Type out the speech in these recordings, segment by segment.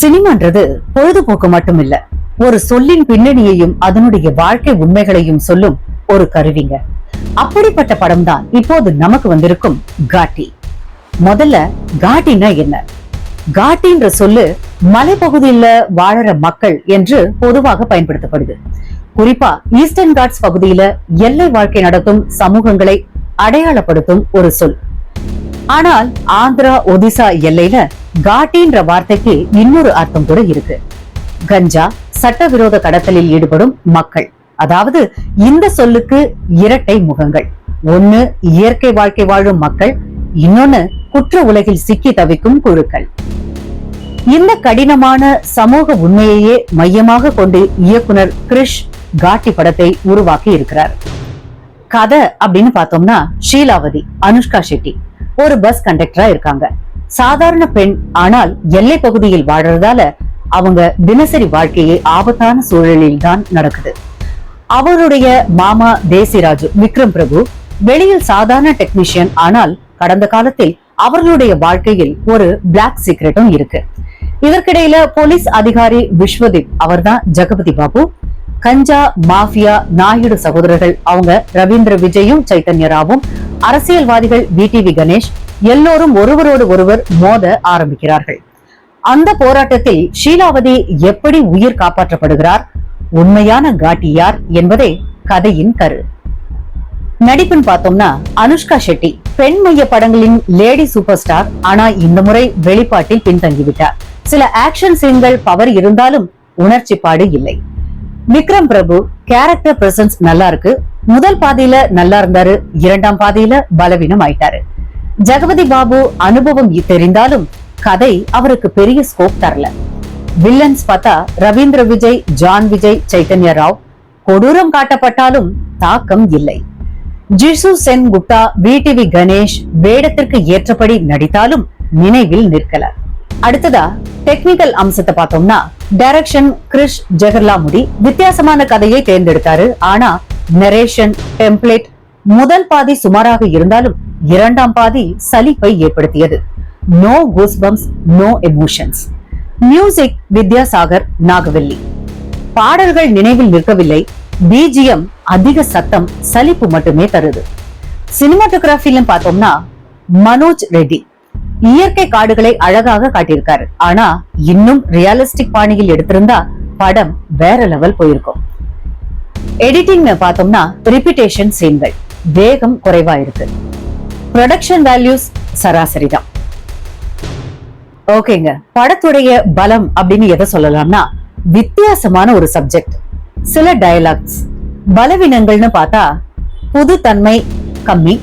சினிமான்றது பொழுதுபோக்கு மட்டுமில்ல. ஒரு சொல்லின் பின்னணியையும் அதனுடைய வாழ்க்கை உண்மைகளையும் சொல்லும் ஒரு கருவிங்க. அப்படிப்பட்ட படம் தான் இப்போது நமக்கு வந்திருக்கும் காட்டி. முதல்ல காட்டினா என்ன? காட்டின்ற சொல்லு மலைப்பகுதியில வாழற மக்கள் என்று பொதுவாக பயன்படுத்தப்படுது. குறிப்பா ஈஸ்டர்ன் காட்ஸ் பகுதியில எல்லை வாழ்க்கை நடத்தும் சமூகங்களை அடையாளப்படுத்தும் ஒரு சொல். ஆனால் ஆந்திரா ஒடிசா எல்லையில காட்டின்ற வார்த்தைக்கு இன்னொரு அர்த்தம் கூட இருக்கு. கஞ்சா சட்டவிரோத கடத்தலில் ஈடுபடும் மக்கள். அதாவது இந்த சொல்லுக்கு இரட்டை முகங்கள். ஒண்ணு இயற்கை வாழ்க்கை வாழும் மக்கள் இன்னொன்னு குற்ற உலகில் சிக்கி தவிக்கும் குழுக்கள். இந்த கடினமான சமூக உண்மையையே மையமாக கொண்டு இயக்குனர் கிரிஷ் காட்டி படத்தை உருவாக்கி இருக்கிறார். கதை அப்படின்னு பார்த்தோம்னா ஷீலாவதி அனுஷ்கா ஷெட்டி ஒரு பஸ் கண்டக்டரா இருக்காங்க. சாதாரண பெண் ஆனால் எல்லை பகுதியில் வாழறதால அவங்க தினசரி வாழ்க்கையை ஆபத்தான சூழலில் தான் நடக்குது. அவருடைய மாமா தேசிராஜு விக்ரம் பிரபு வெளியில் சாதாரண டெக்னீஷியன் ஆனால் கடந்த காலத்தில் அவர்களுடைய வாழ்க்கையில் ஒரு பிளாக் சீக்ரெட்டும் இருக்கு. இதற்கிடையில போலீஸ் அதிகாரி விஸ்வதீப் அவர்தான் ஜெகபதி பாபு கஞ்சா மாஃபியா நாயுடு சகோதரர்கள் அவங்க ரவீந்திர விஜயும் சைத்தன்ய ராவும் அரசியல்வாதிகள் வி கணேஷ் எல்லோரும் ஒருவரோடு ஒருவர் மோத ஆரம்பிக்கிறார்கள். அந்த போராட்டத்தில் ஷீலாவதி எப்படி உயிர் காப்பாற்றப்படுகிறார்? உண்மையான காட்டி யார் என்பதே கதையின் கரு. நடிப்புன்னு பார்த்தோம்னா அனுஷ்கா ஷெட்டி பெண் மைய படங்களின் லேடி சூப்பர் ஸ்டார் ஆனா இந்த முறை வெளிப்பாட்டில் பின்தங்கிவிட்டார். சில ஆக்ஷன் சீன்கள் பவர் இருந்தாலும் உணர்ச்சி பாடு இல்லை. விக்ரம் பிரபு கேரக்டர் பிரசன்ஸ் நல்லா இருக்கு. முதல் பாதியில நல்லா இருந்தாரு இரண்டாம் பாதியில பலவீனம் ஆயிட்டாரு. ஜெகபதி பாபு அனுபவம் தெரிந்தாலும் கதை அவருக்கு பெரிய ஸ்கோப் தரல. வில்லன்ஸ் பார்த்தா ரவீந்திர விஜய் ஜான் விஜய் சைத்தன்ய ராவ் கொடூரம் காட்டப்பட்டாலும் தாக்கம் இல்லை. ஜிசு சென் குப்தா விடிவி கணேஷ் வேடத்திற்கு ஏற்றபடி நடித்தாலும் நினைவில் நிற்கல. அடுத்ததா டெக்னிக்கல் அம்சத்தை பார்த்தோம்னா டைரக்ஷன் கிரிஷ் ஜெகர்லாமுடி வித்தியாசமான கதையை தேர்ந்தெடுத்தாரு. ஆனா நரேஷன் டெம்ப்ளேட் முதல் பாதி சுமாராக இருந்தாலும் இரண்டாம் பாதி சலிப்பை ஏற்படுத்தியது. No goosebumps no emotions music Vidyasagar Nagavalli. பாடல்கள் நினைவில் நிற்கவில்லை. பிஜிஎம் அதிக சத்தம் சலிப்பு மட்டுமே தருது. சினிமாட்டோகிராஃபிலும் பார்த்தோம்னா மனோஜ் ரெட்டி. இயற்கை காடுகளை அழகாக காட்டியிருக்காரு. ஆனா இன்னும் ரியலிஸ்டிக் பாணியில் எடுத்திருந்தா படம் வேற லெவல் போயிருக்கும். எடிட்டிங் பார்த்தோம்னா ரிப்பிட்டேஷன் சீன்கள் வேகம் குறைவா இருக்கு. ப்ரொடக்ஷன் வேல்யூஸ் சராசரி தான் ஓகேங்க படத்துடைய பலம் அப்படின்னு எதை சொல்லலாம்னா வித்தியாசமான ஒரு சப்ஜெக்ட் சில டயலாக்ஸ் பலவீனங்கள்னு பார்த்தா புது தன்மை கம்மி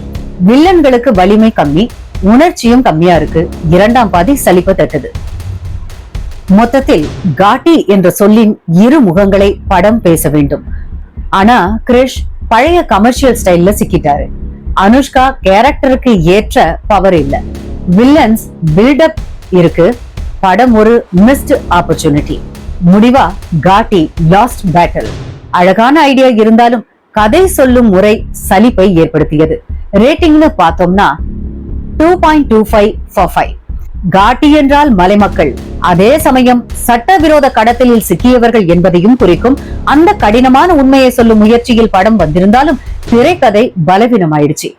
வில்லன்களுக்கு வலிமை கம்மி உணர்ச்சியும் கம்மியா இருக்கு. இரண்டாம் பாதி சலிப்பு தட்டுது. மொத்தத்தில் காட்டி என்ற சொல்லின் இரு முகங்களை படம் பேச வேண்டும். ஆனா கிரிஷ் பழைய கமர்ஷியல் ஸ்டைல்ல சிக்கிட்டாரு. அனுஷ்கா கேரக்டருக்கு ஏற்ற பவர் இல்ல. வில்லன்ஸ் பில்டப் இருக்கு. படம் ஒரு மிஸ்ட் ஆப்பர்ச்சுனிட்டி முடிவா காட்டி லாஸ்ட் பேட்டில் அழகான ஐடியா இருந்தாலும் கதை சொல்லும் முறை சலிப்பை ஏற்படுத்தியது. ரேட்டிங்னு பார்த்தோம்னா two point two five five காட்டி என்றால் மலைமக்கள். அதே சமயம் சட்டவிரோத கடத்தலில் சிக்கியவர்கள் என்பதையும் குறிக்கும் அந்த கடினமான உண்மையை சொல்லும் முயற்சியில் படம் வந்திருந்தாலும் திரைக்கதை பலவீனமாயிடுச்சு.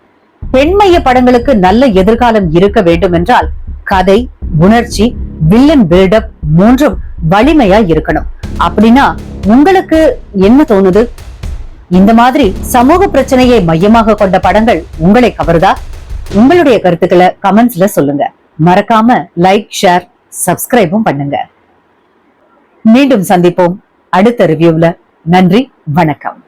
பெண்மைய படங்களுக்கு நல்ல எதிர்காலம் இருக்க வேண்டும் என்றால் கதை உணர்ச்சி வில்லன் பில்டப் மூன்றும் வலிமையா இருக்கணும். அப்படின்னா உங்களுக்கு என்ன தோணுது? இந்த மாதிரி சமூக பிரச்சனையை மையமாக கொண்ட படங்கள் உங்களை கவருதா? உங்களுடைய கருத்துக்களை கமெண்ட்ஸ்ல சொல்லுங்க. மறக்காம லைக் ஷேர் சப்ஸ்கிரைபும் பண்ணுங்க. மீண்டும் சந்திப்போம் அடுத்த ரிவ்யூவில் நன்றி வணக்கம்.